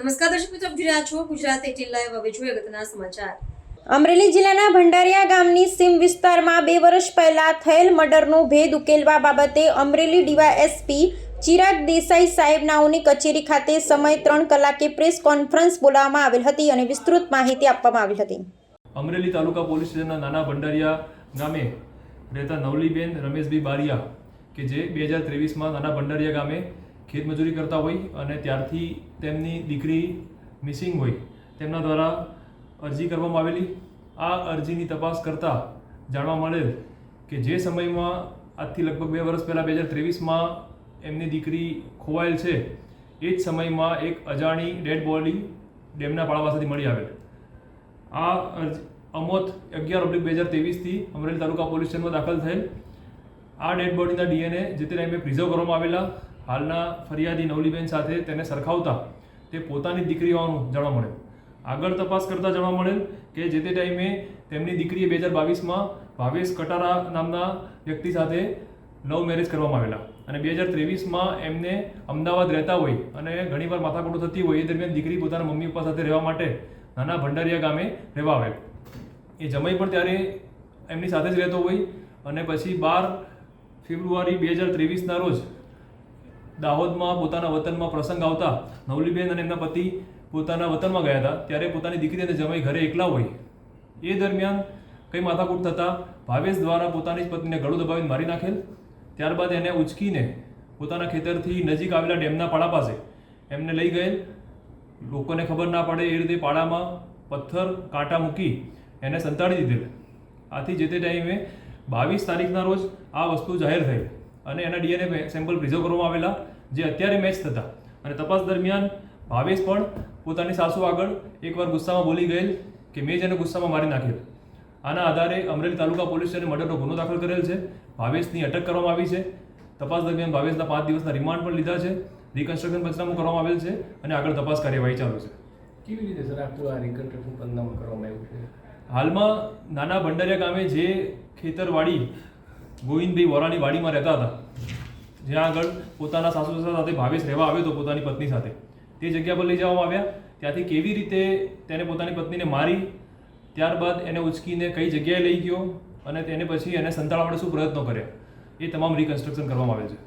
નમસ્કાર દર્શક મિત્રો આપ રહ્યા છો ગુજરાત એટીન લાઈવ હવે જોઈએ અગત્યના સમાચાર. અમરેલી જિલ્લાના ભંડારિયા ગામની સીમ વિસ્તારમાં બે વર્ષ પહેલા થયેલ મર્ડરનો ભેદ ઉકેલવા બાબતે અમરેલી ડીવાયએસપી ચિરાગ દેસાઈ સાહેબનાઓની કચેરી ખાતે સમય ત્રણ કલાકે પ્રેસ કોન્ફરન્સ બોલાવવામાં આવેલ હતી અને વિસ્તૃત માહિતી આપવામાં આવી હતી. અમરેલી તાલુકા પોલીસ સ્ટેશનના નાના ભંડારિયા ગામે રહેતા નવલીબેન રમેશભાઈ બારિયા કે જે બે હજાર ત્રેવીસમાં નાના ભંડારિયા ગામે ખેતમજૂરી કરતા હોય અને ત્યારથી તેમની દીકરી મિસિંગ હોય, તેમના દ્વારા અરજી કરવામાં આવેલી. આ અરજીની તપાસ કરતાં જાણવા મળેલ કે જે સમયમાં આજથી લગભગ બે વર્ષ પહેલાં બે હજાર ત્રેવીસમાં એમની દીકરી ખોવાયેલ છે, એ જ સમયમાં એક અજાણી ડેડ બોડી ડેમના પાળા પાસેથી મળી આવેલ. આ અરજી અમોત અગિયાર ઓબ્લિક બે હજાર ત્રેવીસથી અમરેલી તાલુકા પોલીસ સ્ટેશનમાં દાખલ થયેલ. આ ડેડ બોડીના ડીએનએ જે તે ટાઈમે પ્રિઝર્વ કરવામાં આવેલા હાલના ફરિયાદી નવલીબેન સાથે તેને સરખાવતા તે પોતાની દીકરી હોવાનું જાણવા મળેલ આગળ તપાસ કરતાં જાણવા મળેલ કે જે તે ટાઈમે તેમની દીકરીએ બે હજાર બાવીસમાં ભાવેશ કટારા નામના વ્યક્તિ સાથે લવ મેરેજ કરવામાં આવેલા અને બે હજાર ત્રેવીસમાં એમને અમદાવાદ રહેતા હોય અને ઘણીવાર માથાકૂટો થતી હોય એ દરમિયાન દીકરી પોતાના મમ્મી પપ્પા સાથે રહેવા માટે નાના ભંડારિયા ગામે રહેવા આવેલ. એ જમાઈ પણ ત્યારે એમની સાથે જ રહેતો હોય અને પછી બાર ફેબ્રુઆરી બે હજાર ત્રેવીસના રોજ દાહોદમાં પોતાના વતનમાં પ્રસંગ આવતા નવલીબેન અને એમના પતિ પોતાના વતનમાં ગયા હતા, ત્યારે પોતાની દીકરી અને જમાઈ ઘરે એકલા હોય. એ દરમિયાન કંઈ માથાકૂટ થતાં ભાવેશ દ્વારા પોતાની જ પત્નીને ગળું દબાવીને મારી નાખેલ. ત્યારબાદ એને ઉચકીને પોતાના ખેતરથી નજીક આવેલા ડેમના પાડા પાસે એમને લઈ ગયેલ. લોકોને ખબર ના પડે એ રીતે પાડામાં પથ્થર, કાંટા મૂકી એને સંતાડી દીધેલ. આથી જે તે ટાઈમે બાવીસ તારીખના રોજ આ વસ્તુ જાહેર થઈ. અને એના ડીએનએ સેમ્પલ પ્રિઝર્વ કરવામાં આવેલા જે અત્યારે મેચ થતા. અને તપાસ દરમિયાન ભાવેશ પણ પોતાની સાસુ આગળ એકવાર ગુસ્સામાં બોલી ગયેલ કે મેં જ એને ગુસ્સામાં મારી નાખેલ. આના આધારે અમરેલી તાલુકા પોલીસ મર્ડરનો ગુનો દાખલ કરેલ છે. ભાવેશની અટક કરવામાં આવી છે. તપાસ દરમિયાન ભાવેશના પાંચ દિવસના રિમાન્ડ પણ લીધા છે. રિકન્સ્ટ્રક્શન પંચનામું કરવામાં આવેલ છે અને આગળ તપાસ કાર્યવાહી ચાલુ છે. કેવી રીતે સર આખું આ રિકન્સ્ટ્રક્શન પંચનામું કરવામાં આવ્યું છે? હાલમાં નાના ભંડારિયા ગામે જે ખેતરવાડી ગોવિંદભાઈ વોરાની વાડીમાં રહેતા હતા. જ્યાં આગળ પોતાના સાસુ સસરા સાથે ભાવેશ રહેવા આવ્યો હતો પોતાની પત્ની સાથે. તે જગ્યા પર લઈ જવામાં આવ્યા. ત્યાંથી કેવી રીતે તેને પોતાની પત્નીને મારી, ત્યારબાદ એને ઉચકીને કઈ જગ્યાએ લઈ ગયો અને તેને પછી એને સંતાડવા માટે શું પ્રયત્નો કર્યા, એ તમામ રિકન્સ્ટ્રક્શન કરવામાં આવે છે.